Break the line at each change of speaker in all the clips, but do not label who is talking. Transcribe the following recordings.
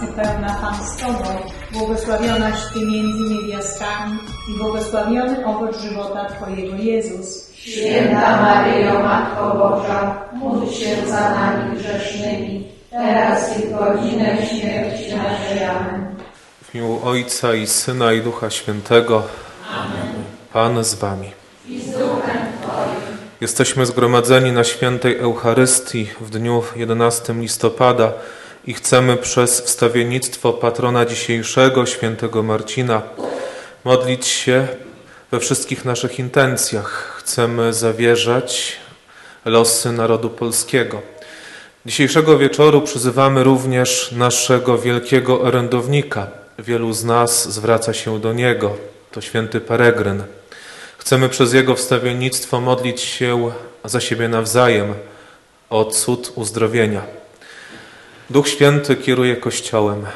Łaski pełna Pan z Tobą, błogosławionaś Ty między niewiastami i błogosławiony owoc żywota Twojego Jezus.
Święta Maryjo, Matko Boża, módl się za nami grzesznymi, teraz i w godzinę śmierci naszej. Amen.
W imię Ojca i Syna i Ducha Świętego. Pan z Wami. Jesteśmy zgromadzeni na świętej Eucharystii w dniu 11 listopada i chcemy przez wstawiennictwo patrona dzisiejszego, świętego Marcina, modlić się we wszystkich naszych intencjach. Chcemy zawierzać losy narodu polskiego. Dzisiejszego wieczoru przyzywamy również naszego wielkiego orędownika. Wielu z nas zwraca się do niego. To święty peregryn. Chcemy przez jego wstawiennictwo modlić się za siebie nawzajem o cud uzdrowienia. Duch Święty kieruje Kościołem.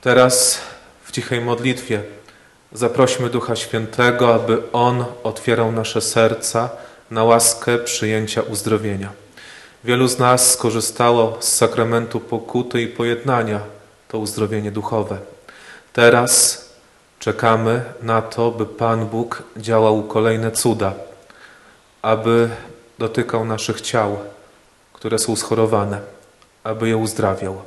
Teraz w cichej modlitwie zaprośmy Ducha Świętego, aby On otwierał nasze serca na łaskę przyjęcia uzdrowienia. Wielu z nas skorzystało z sakramentu pokuty i pojednania, to uzdrowienie duchowe. Teraz czekamy na to, by Pan Bóg działał kolejne cuda, aby dotykał naszych ciał, które są schorowane, aby je uzdrawiał.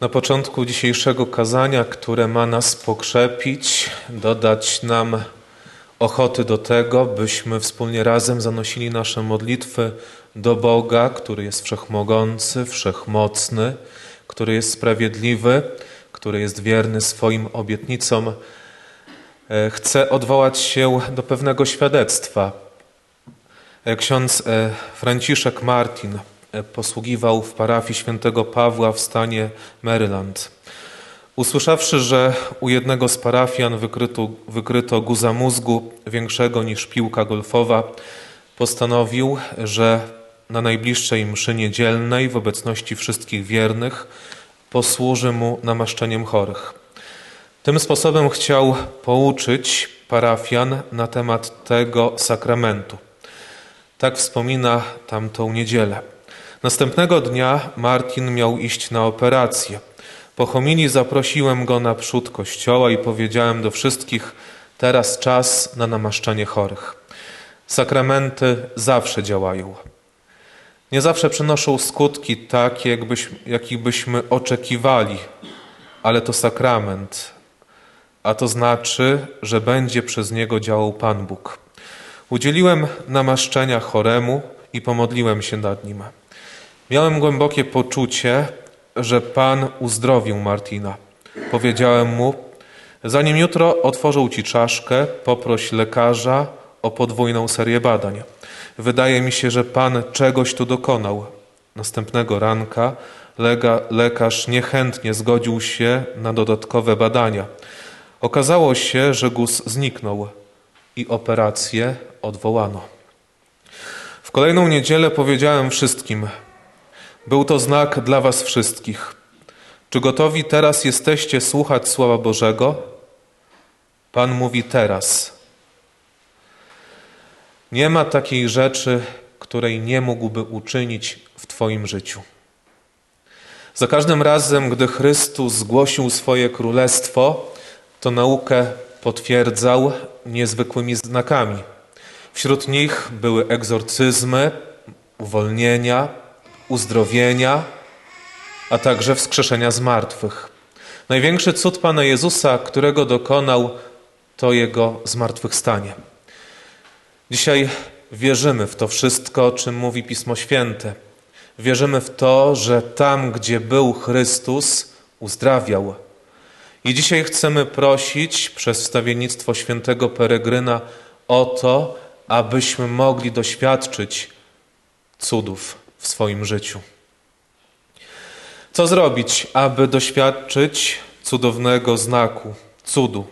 Na początku dzisiejszego kazania, które ma nas pokrzepić, dodać nam ochoty do tego, byśmy wspólnie razem zanosili nasze modlitwy do Boga, który jest wszechmogący, wszechmocny, który jest sprawiedliwy, który jest wierny swoim obietnicom. E, Chcę odwołać się do pewnego świadectwa. E, Ksiądz e, Franciszek Martin posługiwał w parafii świętego Pawła w stanie Maryland. Usłyszawszy, że u jednego z parafian wykryto, wykryto guza mózgu większego niż piłka golfowa, postanowił, że na najbliższej mszy niedzielnej w obecności wszystkich wiernych posłuży mu namaszczeniem chorych. Tym sposobem chciał pouczyć parafian na temat tego sakramentu. Tak wspomina tamtą niedzielę. Następnego dnia Martin miał iść na operację. Po homilii zaprosiłem go na przód kościoła i powiedziałem do wszystkich: Teraz czas na namaszczanie chorych. Sakramenty zawsze działają. Nie zawsze przynoszą skutki takie, jakich byśmy oczekiwali, ale to sakrament, a to znaczy, że będzie przez niego działał Pan Bóg. Udzieliłem namaszczenia choremu i pomodliłem się nad nim. Miałem głębokie poczucie, że Pan uzdrowił Martina. Powiedziałem mu, zanim jutro otworzą ci czaszkę, poproś lekarza o podwójną serię badań. Wydaje mi się, że Pan czegoś tu dokonał. Następnego ranka lega, lekarz niechętnie zgodził się na dodatkowe badania. Okazało się, że guz zniknął i operację odwołano. W kolejną niedzielę powiedziałem wszystkim: Był to znak dla Was wszystkich. Czy gotowi teraz jesteście słuchać Słowa Bożego? Pan mówi teraz. Nie ma takiej rzeczy, której nie mógłby uczynić w Twoim życiu. Za każdym razem, gdy Chrystus zgłosił swoje królestwo, to naukę potwierdzał niezwykłymi znakami. Wśród nich były egzorcyzmy, uwolnienia, uzdrowienia, a także wskrzeszenia z martwych. Największy cud Pana Jezusa, którego dokonał, to Jego zmartwychwstanie. Dzisiaj wierzymy w to wszystko, o czym mówi Pismo Święte. Wierzymy w to, że tam, gdzie był Chrystus, uzdrawiał. I dzisiaj chcemy prosić przez wstawiennictwo świętego Peregryna o to, abyśmy mogli doświadczyć cudów w swoim życiu. Co zrobić, aby doświadczyć cudownego znaku, cudu?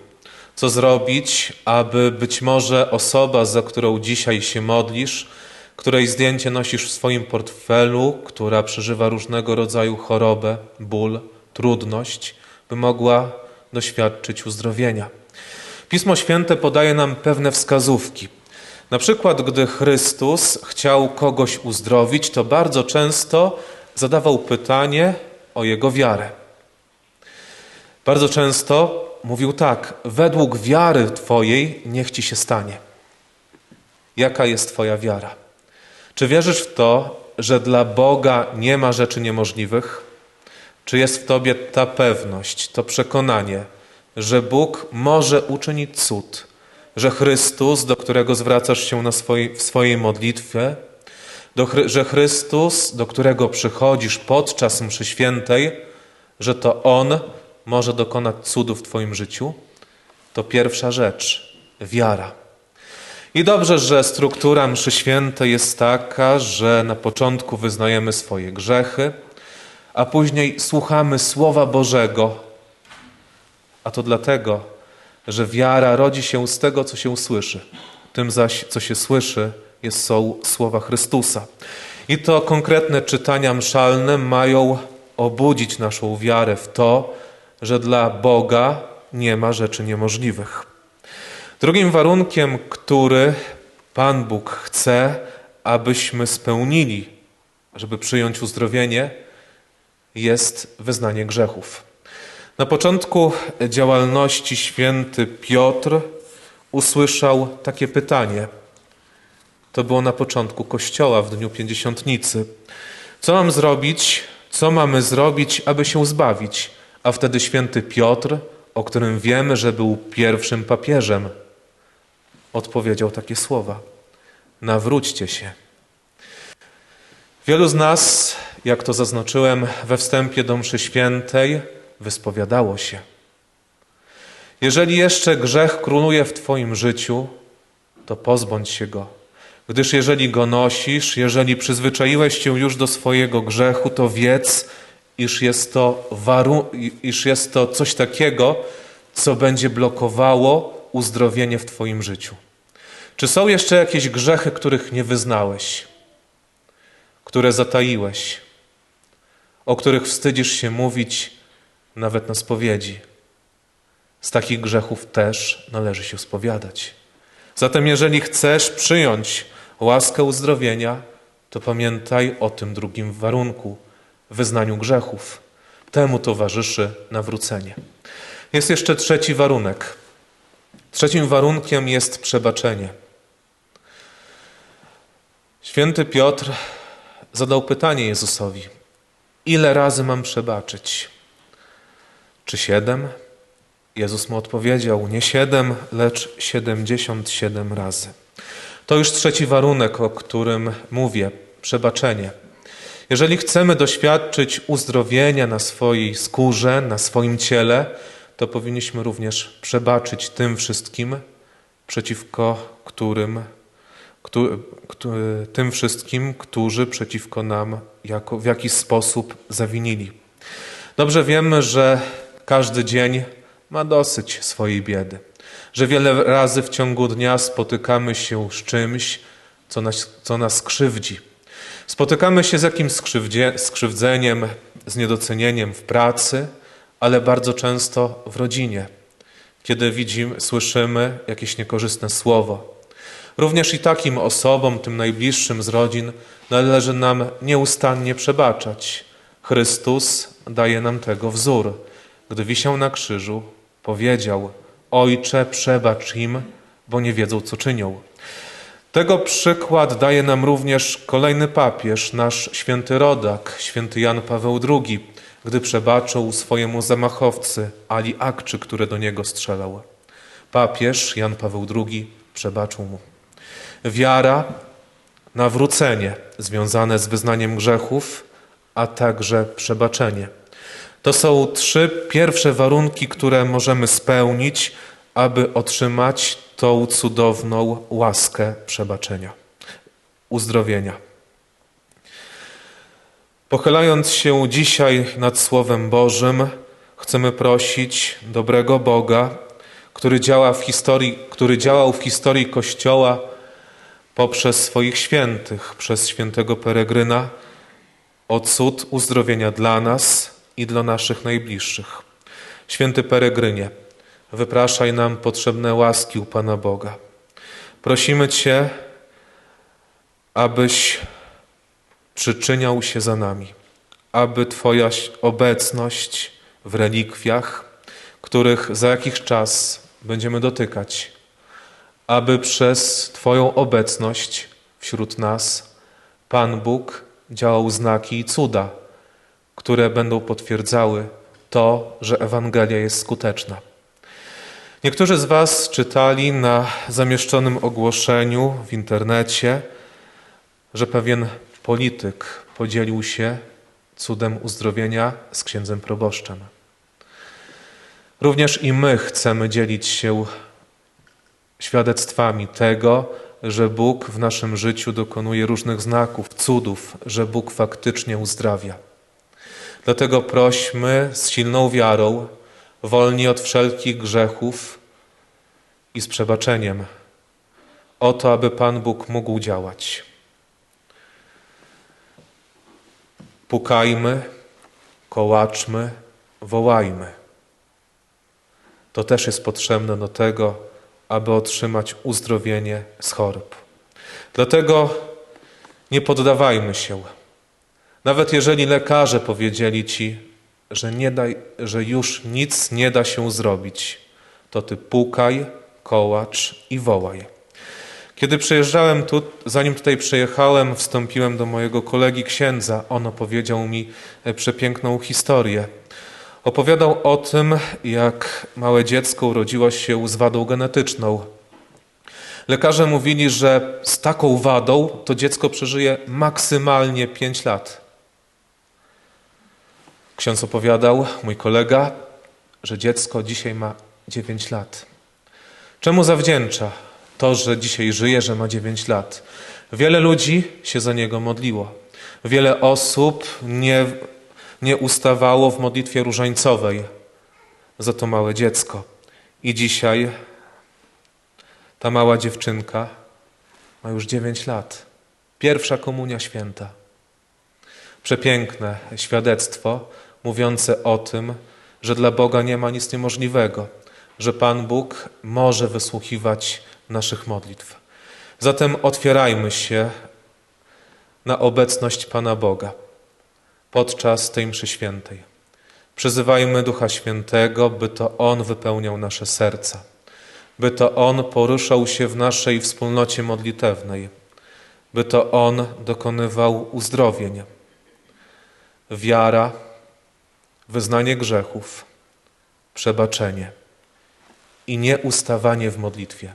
Co zrobić, aby być może osoba, za którą dzisiaj się modlisz, której zdjęcie nosisz w swoim portfelu, która przeżywa różnego rodzaju chorobę, ból, trudność, by mogła doświadczyć uzdrowienia. Pismo Święte podaje nam pewne wskazówki. Na przykład, gdy Chrystus chciał kogoś uzdrowić, to bardzo często zadawał pytanie o jego wiarę. Bardzo często mówił tak: Według wiary Twojej niech Ci się stanie. Jaka jest Twoja wiara? Czy wierzysz w to, że dla Boga nie ma rzeczy niemożliwych? Czy jest w Tobie ta pewność, to przekonanie, że Bóg może uczynić cud, że Chrystus, do którego zwracasz się w swojej modlitwie, do, że Chrystus, do którego przychodzisz podczas mszy świętej, że to On może dokonać cudu w Twoim życiu? To pierwsza rzecz wiara. I dobrze, że struktura mszy świętej jest taka, że na początku wyznajemy swoje grzechy, a później słuchamy Słowa Bożego. A to dlatego, że wiara rodzi się z tego, co się słyszy. Tym zaś, co się słyszy, jest, są słowa Chrystusa. I to konkretne czytania mszalne mają obudzić naszą wiarę w to, że dla Boga nie ma rzeczy niemożliwych. Drugim warunkiem, który Pan Bóg chce, abyśmy spełnili, żeby przyjąć uzdrowienie, jest wyznanie grzechów. Na początku działalności święty Piotr usłyszał takie pytanie. To było na początku kościoła w dniu pięćdziesiątnicy. Co mam zrobić, co mamy zrobić, aby się zbawić? A wtedy święty Piotr, o którym wiemy, że był pierwszym papieżem, odpowiedział takie słowa: Nawróćcie się. Wielu z nas, jak to zaznaczyłem we wstępie do mszy świętej, wyspowiadało się. Jeżeli jeszcze grzech króluje w Twoim życiu, to pozbądź się go. Gdyż jeżeli go nosisz, jeżeli przyzwyczaiłeś się już do swojego grzechu, to wiedz, iż jest to, waru- iż jest to coś takiego, co będzie blokowało uzdrowienie w Twoim życiu. Czy są jeszcze jakieś grzechy, których nie wyznałeś, które zataiłeś, o których wstydzisz się mówić nawet na spowiedzi? Z takich grzechów też należy się spowiadać. Zatem, jeżeli chcesz przyjąć łaskę uzdrowienia, to pamiętaj o tym drugim warunku wyznaniu grzechów. Temu towarzyszy nawrócenie. Jest jeszcze trzeci warunek. Trzecim warunkiem jest przebaczenie. Święty Piotr zadał pytanie Jezusowi: Ile razy mam przebaczyć? Czy siedem? Jezus mu odpowiedział: Nie siedem, lecz siedemdziesiąt siedem razy. To już trzeci warunek, o którym mówię przebaczenie. Jeżeli chcemy doświadczyć uzdrowienia na swojej skórze, na swoim ciele, to powinniśmy również przebaczyć tym wszystkim, przeciwko którym, tym wszystkim, którzy przeciwko nam jako, w jakiś sposób zawinili. Dobrze wiemy, że każdy dzień ma dosyć swojej biedy, że wiele razy w ciągu dnia spotykamy się z czymś, co nas, co nas krzywdzi. Spotykamy się z jakimś skrzywdzeniem, z niedocenieniem w pracy, ale bardzo często w rodzinie, kiedy widzimy, słyszymy jakieś niekorzystne słowo. Również i takim osobom, tym najbliższym z rodzin, należy nam nieustannie przebaczać. Chrystus daje nam tego wzór. Gdy wisiał na krzyżu, powiedział: Ojcze, przebacz im, bo nie wiedzą, co czynią. Tego przykład daje nam również kolejny papież, nasz święty rodak, święty Jan Paweł II, gdy przebaczył swojemu zamachowcy Ali Akczy, który do niego strzelał. Papież Jan Paweł II przebaczył mu. Wiara, nawrócenie związane z wyznaniem grzechów, a także przebaczenie. To są trzy pierwsze warunki, które możemy spełnić, aby otrzymać tą cudowną łaskę przebaczenia, uzdrowienia. Pochylając się dzisiaj nad Słowem Bożym, chcemy prosić dobrego Boga, który, działa w historii, który działał w historii Kościoła poprzez swoich świętych, przez świętego Peregryna, o cud uzdrowienia dla nas i dla naszych najbliższych. Święty Peregrynie, wypraszaj nam potrzebne łaski u Pana Boga. Prosimy Cię, abyś przyczyniał się za nami, aby Twoja obecność w relikwiach, których za jakiś czas będziemy dotykać, aby przez Twoją obecność wśród nas Pan Bóg działał znaki i cuda, które będą potwierdzały to, że Ewangelia jest skuteczna. Niektórzy z Was czytali na zamieszczonym ogłoszeniu w internecie, że pewien polityk podzielił się cudem uzdrowienia z księdzem proboszczem. Również i my chcemy dzielić się świadectwami tego, że Bóg w naszym życiu dokonuje różnych znaków, cudów, że Bóg faktycznie uzdrawia. Dlatego prośmy z silną wiarą, wolni od wszelkich grzechów i z przebaczeniem, o to, aby Pan Bóg mógł działać. Pukajmy, kołaczmy, wołajmy. To też jest potrzebne do tego, aby otrzymać uzdrowienie z chorób. Dlatego nie poddawajmy się. Nawet jeżeli lekarze powiedzieli ci, że, nie daj, że już nic nie da się zrobić, to ty pukaj, kołacz i wołaj. Kiedy przyjeżdżałem tu, zanim tutaj przyjechałem, wstąpiłem do mojego kolegi księdza. On opowiedział mi e, przepiękną historię. Opowiadał o tym, jak małe dziecko urodziło się z wadą genetyczną. Lekarze mówili, że z taką wadą to dziecko przeżyje maksymalnie 5 lat. Ksiądz opowiadał, mój kolega, że dziecko dzisiaj ma 9 lat. Czemu zawdzięcza to, że dzisiaj żyje, że ma 9 lat? Wiele ludzi się za niego modliło. Wiele osób nie, nie ustawało w modlitwie różańcowej za to małe dziecko. I dzisiaj ta mała dziewczynka ma już 9 lat. Pierwsza komunia święta. Przepiękne świadectwo mówiące o tym, że dla Boga nie ma nic niemożliwego, że Pan Bóg może wysłuchiwać naszych modlitw. Zatem otwierajmy się na obecność Pana Boga podczas tej mszy świętej. Przyzywajmy Ducha Świętego, by to On wypełniał nasze serca, by to On poruszał się w naszej wspólnocie modlitewnej, by to On dokonywał uzdrowień. Wiara, wyznanie grzechów, przebaczenie i nieustawanie w modlitwie.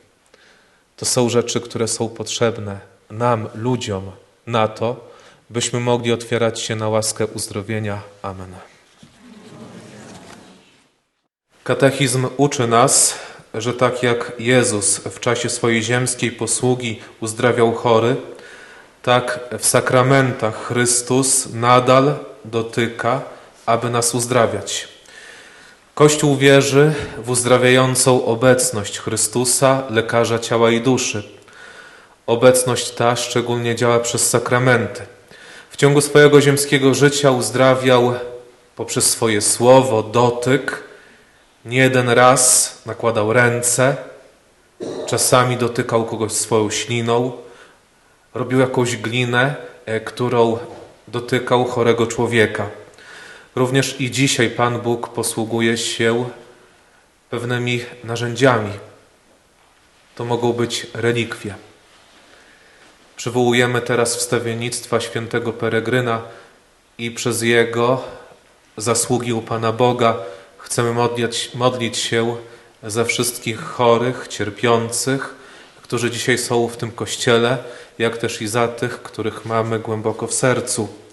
To są rzeczy, które są potrzebne nam, ludziom, na to, byśmy mogli otwierać się na łaskę uzdrowienia. Amen. Katechizm uczy nas, że tak jak Jezus w czasie swojej ziemskiej posługi uzdrawiał chory, tak w sakramentach Chrystus nadal dotyka, aby nas uzdrawiać. Kościół wierzy w uzdrawiającą obecność Chrystusa, lekarza ciała i duszy. Obecność ta szczególnie działa przez sakramenty. W ciągu swojego ziemskiego życia uzdrawiał poprzez swoje słowo, dotyk. Nie jeden raz nakładał ręce, czasami dotykał kogoś swoją śliną, robił jakąś glinę, e, którą dotykał chorego człowieka. Również i dzisiaj Pan Bóg posługuje się pewnymi narzędziami. To mogą być relikwie. Przywołujemy teraz wstawiennictwa świętego Peregryna i przez jego zasługi u Pana Boga chcemy modlić, modlić się za wszystkich chorych, cierpiących, którzy dzisiaj są w tym kościele, jak też i za tych, których mamy głęboko w sercu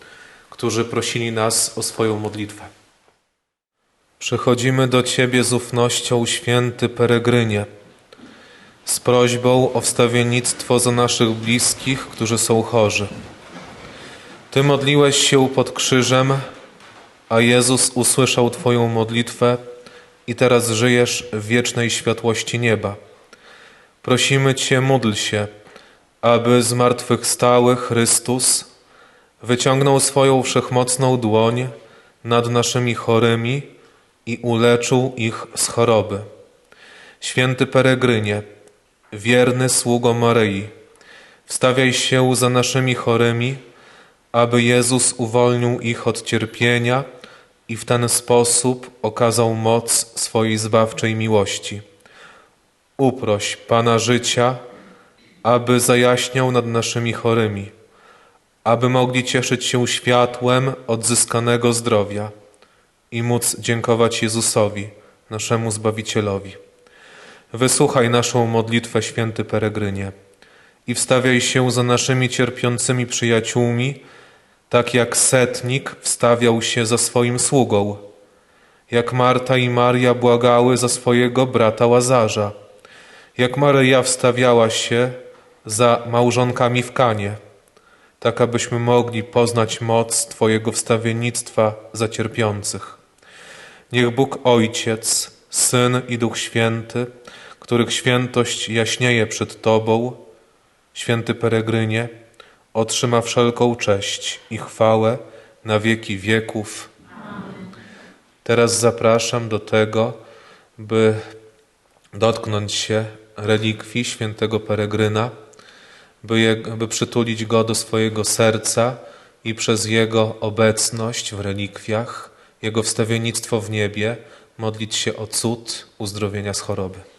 którzy prosili nas o swoją modlitwę. Przychodzimy do Ciebie z ufnością, święty Peregrynie, z prośbą o wstawiennictwo za naszych bliskich, którzy są chorzy. Ty modliłeś się pod krzyżem, a Jezus usłyszał Twoją modlitwę i teraz żyjesz w wiecznej światłości nieba. Prosimy Cię, módl się, aby zmartwychwstały Chrystus wyciągnął swoją wszechmocną dłoń nad naszymi chorymi i uleczył ich z choroby. Święty Peregrynie, wierny sługo Maryi, wstawiaj się za naszymi chorymi, aby Jezus uwolnił ich od cierpienia i w ten sposób okazał moc swojej zbawczej miłości. Uproś Pana życia, aby zajaśniał nad naszymi chorymi, aby mogli cieszyć się światłem odzyskanego zdrowia i móc dziękować Jezusowi, naszemu Zbawicielowi. Wysłuchaj naszą modlitwę, święty Peregrynie, i wstawiaj się za naszymi cierpiącymi przyjaciółmi, tak jak setnik wstawiał się za swoim sługą, jak Marta i Maria błagały za swojego brata Łazarza, jak Maryja wstawiała się za małżonkami w Kanie, tak abyśmy mogli poznać moc Twojego wstawiennictwa za cierpiących. Niech Bóg Ojciec, Syn i Duch Święty, których świętość jaśnieje przed Tobą, święty Peregrynie, otrzyma wszelką cześć i chwałę na wieki wieków. Teraz zapraszam do tego, by dotknąć się relikwii świętego Peregryna, by, je, by przytulić go do swojego serca i przez jego obecność w relikwiach, jego wstawiennictwo w niebie, modlić się o cud uzdrowienia z choroby.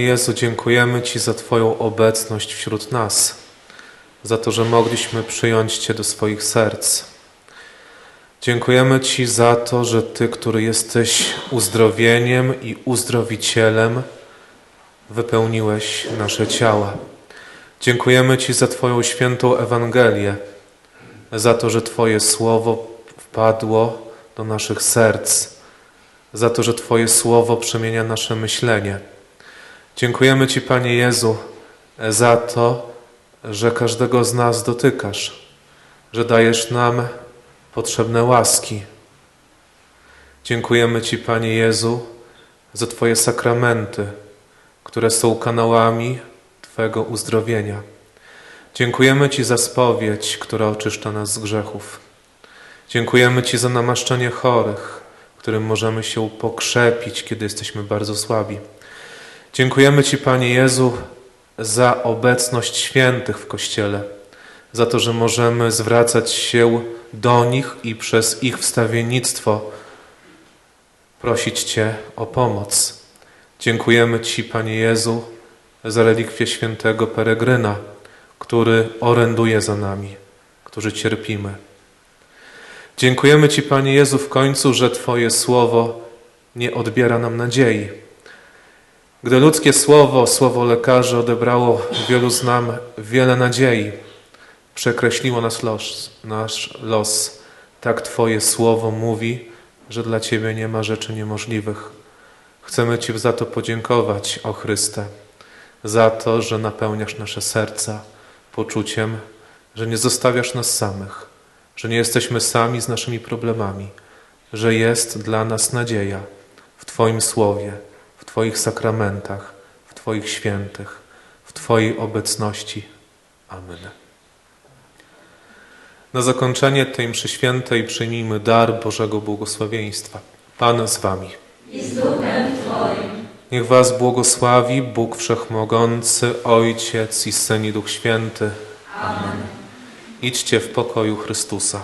Panie Jezu, dziękujemy Ci za Twoją obecność wśród nas, za to, że mogliśmy przyjąć Cię do swoich serc. Dziękujemy Ci za to, że Ty, który jesteś uzdrowieniem i uzdrowicielem, wypełniłeś nasze ciała. Dziękujemy Ci za Twoją świętą Ewangelię, za to, że Twoje słowo wpadło do naszych serc, za to, że Twoje słowo przemienia nasze myślenie. Dziękujemy Ci, Panie Jezu, za to, że każdego z nas dotykasz, że dajesz nam potrzebne łaski. Dziękujemy Ci, Panie Jezu, za Twoje sakramenty, które są kanałami Twego uzdrowienia. Dziękujemy Ci za spowiedź, która oczyszcza nas z grzechów. Dziękujemy Ci za namaszczenie chorych, którym możemy się pokrzepić, kiedy jesteśmy bardzo słabi. Dziękujemy Ci, Panie Jezu, za obecność świętych w Kościele, za to, że możemy zwracać się do nich i przez ich wstawiennictwo prosić Cię o pomoc. Dziękujemy Ci, Panie Jezu, za relikwię świętego Peregryna, który oręduje za nami, którzy cierpimy. Dziękujemy Ci, Panie Jezu, w końcu, że Twoje słowo nie odbiera nam nadziei. Gdy ludzkie słowo, słowo lekarzy odebrało wielu z nam wiele nadziei, przekreśliło nas los, nasz los, tak Twoje słowo mówi, że dla Ciebie nie ma rzeczy niemożliwych. Chcemy Ci za to podziękować, o Chryste, za to, że napełniasz nasze serca poczuciem, że nie zostawiasz nas samych, że nie jesteśmy sami z naszymi problemami, że jest dla nas nadzieja w Twoim Słowie, Twoich sakramentach, w Twoich świętych, w Twojej obecności. Amen. Na zakończenie tej mszy świętej przyjmijmy dar Bożego błogosławieństwa. Pan z Wami.
I z duchem Twoim.
Niech Was błogosławi Bóg Wszechmogący, Ojciec i Syn i Duch Święty.
Amen.
Idźcie w pokoju Chrystusa.